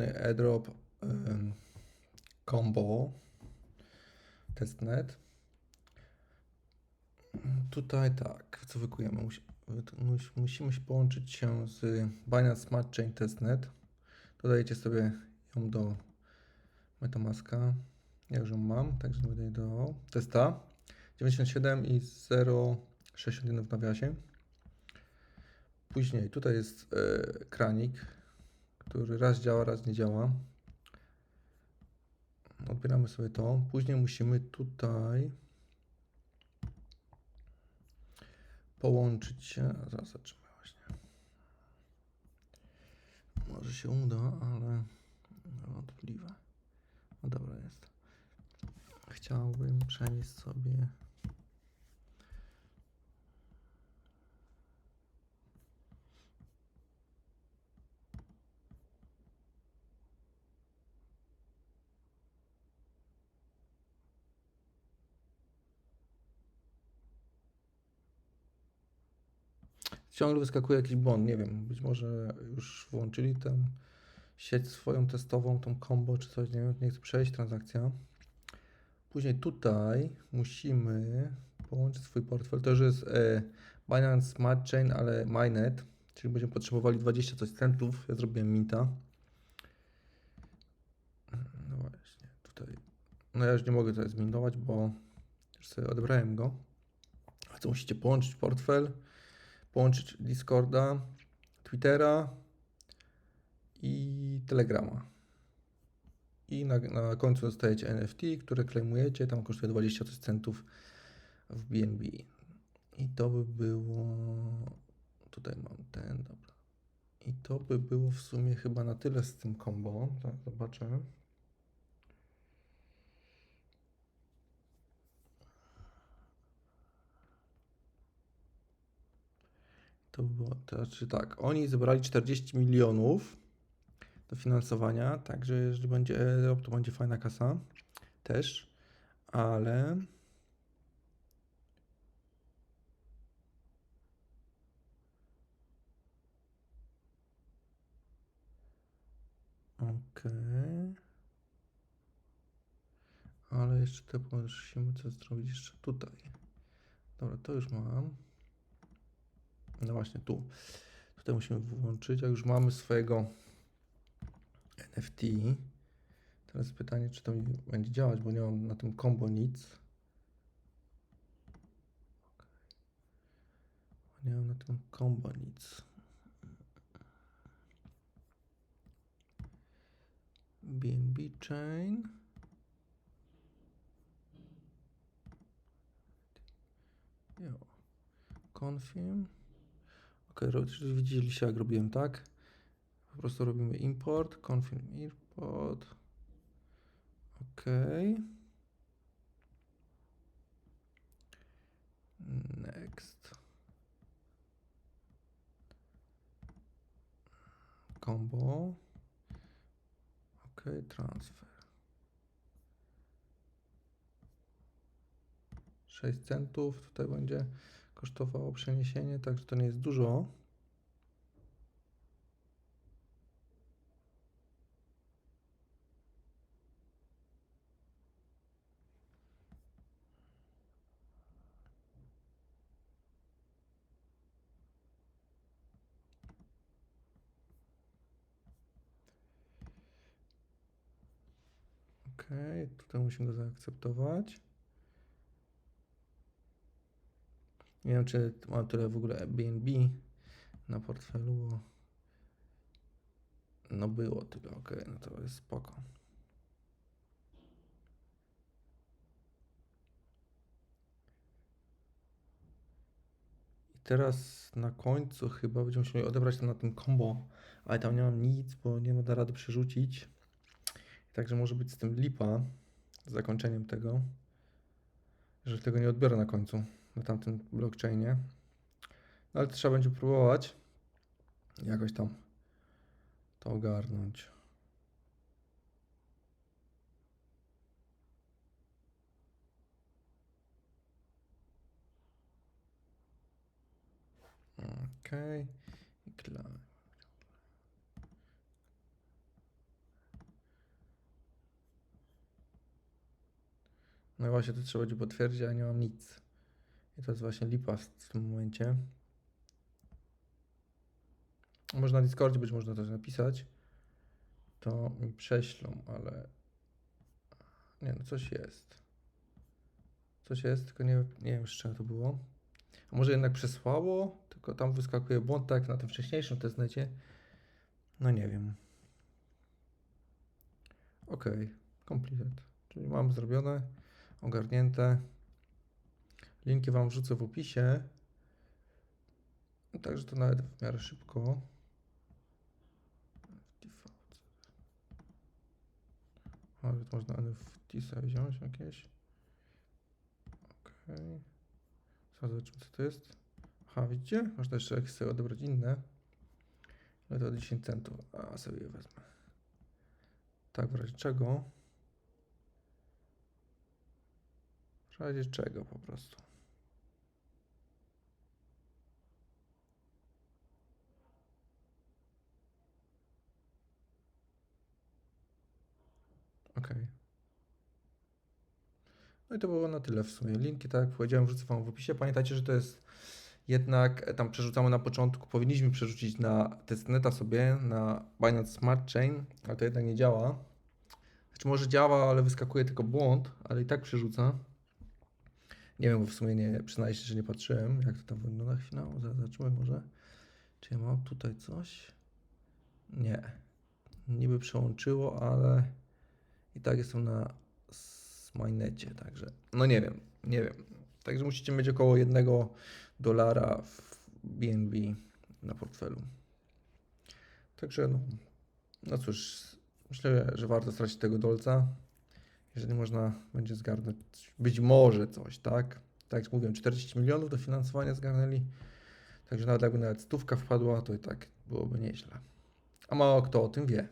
airdrop em, combo testnet. Tutaj tak, co wykujemy? Musi, wy- mus- musimy się połączyć się z Binance Smart Chain Testnet. Dodajecie sobie ją do Metamaska. Ja już ją mam, także nie będę. Testa 97 i 0,61 w nawiasie. Później tutaj jest e, kranik, który raz działa, raz nie działa. Odbieramy sobie to. Później musimy tutaj połączyć się. Zaraz zobaczymy właśnie. Może się uda, ale wątpliwe. No dobra jest. Chciałbym przenieść sobie. Ciągle wyskakuje jakiś błąd, nie wiem, być może już włączyli tę sieć swoją testową, tą combo czy coś, nie wiem, nie przejść transakcja. Później tutaj musimy połączyć swój portfel. To już jest e, Binance Smart Chain, ale Mainnet, czyli będziemy potrzebowali 20 coś centów. Ja zrobiłem minta. No właśnie, tutaj. No ja już nie mogę tutaj zmintować, bo już sobie odebrałem go. A to musicie połączyć portfel, połączyć Discorda, Twittera i Telegrama. I na, na końcu dostajecie NFT, które claimujecie. Tam kosztuje 20 coś centów w BNB. I to by było. Tutaj mam ten, dobra. I to by było w sumie chyba na tyle z tym combo. Tak, zobaczę. To by było, to znaczy tak, oni zebrali 40 milionów dofinansowania, także jeżeli będzie airdrop, to będzie fajna kasa też, ale okej. Ale jeszcze te musimy coś zrobić jeszcze tutaj. Dobra, to już mam. No właśnie tu. Tutaj musimy włączyć, a już mamy swojego NFT. Teraz pytanie, czy to mi będzie działać, bo nie mam na tym combo nic. Nie mam na tym combo nic. BNB chain. Jo. Confirm. Ok, czyli widzieliście jak robiłem, tak? Po prostu robimy import, confirm import. Ok. Next. Combo. Ok, transfer. 6 centów tutaj będzie kosztowało przeniesienie, także to nie jest dużo. Ok, tutaj musimy go zaakceptować. Nie wiem, czy mam tyle w ogóle BNB na portfelu, bo no było tyle, ok, no to jest spoko. I teraz na końcu chyba będziemy musieli odebrać to na tym combo, ale tam nie mam nic, bo nie da rady przerzucić. Także może być z tym lipa, z zakończeniem tego, że tego nie odbiorę na końcu, na tamtym blockchainie. No ale trzeba będzie próbować jakoś tam to ogarnąć. Okej. Okay. No właśnie, to trzeba będzie potwierdzić, a nie mam nic. I to jest właśnie lipa w, tym momencie. Może na Discordzie być można też napisać. To mi prześlą, ale... Nie no, coś jest. Coś jest, tylko nie, nie wiem z czego to było. A może jednak przesłało, tylko tam wyskakuje błąd, tak na tym wcześniejszym testnecie. No nie wiem. Ok, completed. Czyli mam zrobione, ogarnięte. Linki Wam wrzucę w opisie. Także to nawet w miarę szybko. Ale to można NFT wziąć jakieś. Okej. Okay. Zobaczymy co to jest. Aha, widzicie? Można jeszcze jak sobie odebrać inne. Ale to 10 centów. A sobie je wezmę. Tak, w razie czego? W razie czego po prostu. Okej. No i to było na tyle w sumie. Linki, tak jak powiedziałem, wrzucę Wam w opisie. Pamiętajcie, że to jest jednak e, tam przerzucamy na początku, powinniśmy przerzucić na testneta sobie, na Binance Smart Chain, ale to jednak nie działa. Znaczy może działa, ale wyskakuje tylko błąd, ale i tak przerzuca. Nie wiem, bo w sumie nie, przyznaję się, że nie patrzyłem, jak to tam wygląda chwilę. Zaraz Zobaczymy może, czy ja mam tutaj coś. Nie. Niby przełączyło, ale i tak jestem na Smynecie, także no nie wiem, nie wiem. Także musicie mieć około jednego dolara w BNB na portfelu. Także no, no cóż, myślę, że warto stracić tego dolca, jeżeli można będzie zgarnąć być może coś, tak? Tak jak mówiłem, 40 milionów dofinansowania zgarnęli, także nawet jakby nawet stówka wpadła, to i tak byłoby nieźle. A mało kto o tym wie.